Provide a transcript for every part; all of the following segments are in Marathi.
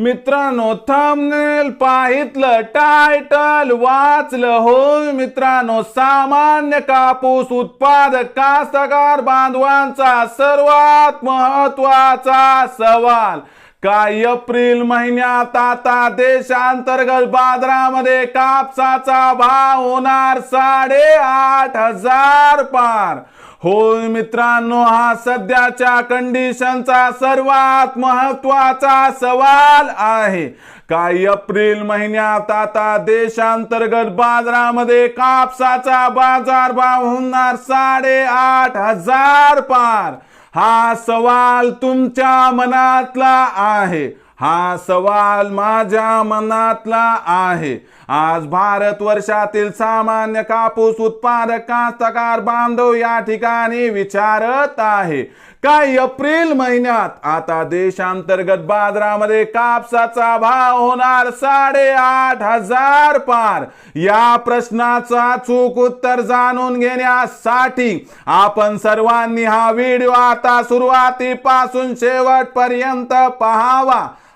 मित्रांनो थंबनेल पाहितलं टायटल वाचलं हो. मित्रांनो सामान्य कापूस उत्पादक कास्तकार बांधवांचा सर्वात महत्त्वाचा सवाल काय एप्रिल महिन्यात आता देशांतर्गत बाजारामध्ये कापसाचा भाव होणार साडेआठ हजार पार? होय मित्रांनो हा सध्याच्या कंडिशनचा सर्वात महत्त्वाचा सवाल आहे. काही एप्रिल महिन्यात आता देशांतर्गत बाजारामध्ये कापसाचा बाजारभाव होणार साडेआठ हजार पार. हा सवाल तुमच्या मनातला आहे. हा सवाल माझ्या मनातला आहे. आज भारत वर्षातील सामान्य कापूस उत्पादक कास्तकार बांधव या ठिकाणी विचारत आहे. काय एप्रिल महिन्यात आता देशांतर्गत बाजारामध्ये कापसाचा भाव होणार साडेआठ हजार पार. या प्रश्नाचा चूक उत्तर जाणून घेण्यासाठी आपण सर्वांनी हा व्हिडिओ आता सुरुवातीपासून शेवटपर्यंत पहावा.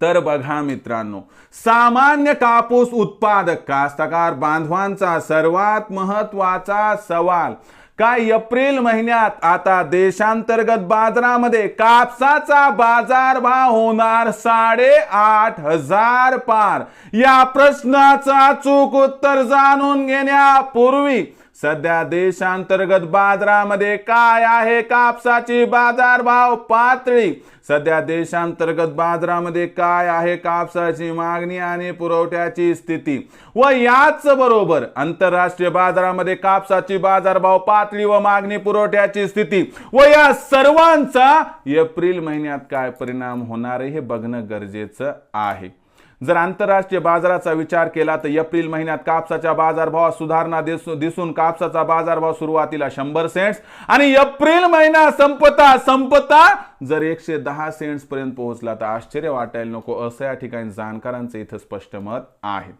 तर बघा मित्रांनो सामान्य कापूस उत्पादक कास्तकार बांधवांचा सर्वात महत्त्वाचा सवाल काय एप्रिल महिन्यात आता देशांतर्गत बाजारामध्ये कापसाचा बाजारभाव होणार साडेआठ हजार पार? या प्रश्नाचा चूक उत्तर जाणून घेण्यापूर्वी सध्या देशांतर्गत बाजारामध्ये काय आहे कापसाची बाजारभाव पातळी? सध्या देशांतर्गत बाजारामध्ये काय आहे कापसाची मागणी आणि पुरवठ्याची स्थिती? व याच बरोबर आंतरराष्ट्रीय बाजारामध्ये कापसाची बाजारभाव पातळी व मागणी पुरवठ्याची स्थिती? व या सर्वांचा एप्रिल महिन्यात काय परिणाम होणार हे बघणं गरजेचं आहे. जर आंतरराष्ट्रीय बाजाराचा विचार केला तर एप्रिल महिन्यात कापसाच्या बाजारभावात सुधारणा दिसून कापसाचा बाजारभाव सुरुवातीला शंभर सेंट्स आणि एप्रिल महिना संपता संपता जर एकशे दहा सेंट्स पर्यंत पोहोचला तर आश्चर्य वाटायला नको असं या ठिकाणी जाणकारांचं इथं स्पष्ट मत आहे.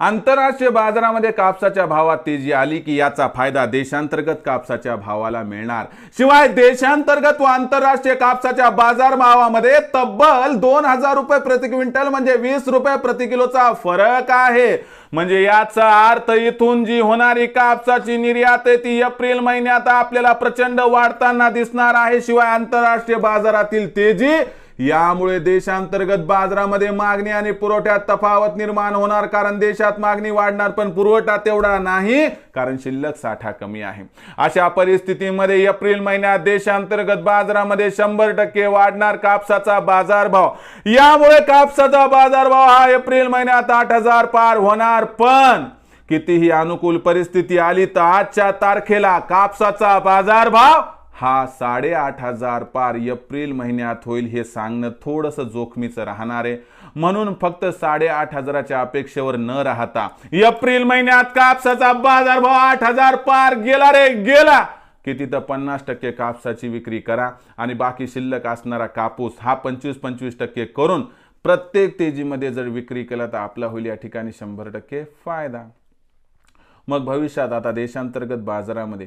आंतरराष्ट्रीय बाजारामध्ये कापसाच्या भावात तेजी आली की याचा फायदा देशांतर्गत कापसाच्या भावाला मिळणार. शिवाय देशांतर्गत व आंतरराष्ट्रीय कापसाच्या बाजार भावामध्ये तब्बल दोन हजार रुपये प्रति क्विंटल म्हणजे वीस रुपये प्रति किलोचा फरक आहे. म्हणजे याचा अर्थ इथून जी होणारी कापसाची निर्यात आहे ती एप्रिल महिन्यात आपल्याला प्रचंड वाढताना दिसणार आहे. शिवाय आंतरराष्ट्रीय बाजारातील तेजी यामुळे देशांतर्गत बाजारामध्ये मागणी आणि पुरवठ्यात तफावत निर्माण होणार कारण देशात मागणी वाढणार पण पुरवठा तेवढा नाही कारण शिल्लक साठा कमी आहे. अशा परिस्थितीमध्ये एप्रिल महिन्यात देशांतर्गत बाजारामध्ये शंभर टक्के वाढणार कापसाचा बाजारभाव. यामुळे कापसाचा बाजारभाव हा एप्रिल महिन्यात आठ हजार पार होणार पण कितीही अनुकूल परिस्थिती आली तर आजच्या तारखेला कापसाचा बाजारभाव हा साडेआठ हजार पार एप्रिल महिन्यात होईल हे सांगणं थोडंसं जोखमीचं राहणार आहे. म्हणून फक्त साडेआठ हजाराच्या अपेक्षेवर न राहता एप्रिल महिन्यात कापसाचा बाजारभाव आठ हजार पार गेला रे गेला! की तिथं पन्नास टक्के कापसाची विक्री करा आणि बाकी शिल्लक असणारा कापूस हा पंचवीस पंचवीस टक्के करून प्रत्येक तेजीमध्ये जर विक्री केला तर आपला होईल या ठिकाणी शंभर टक्के फायदा. मग भविष्यात आता देशांतर्गत बाजारामध्ये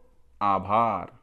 आभार.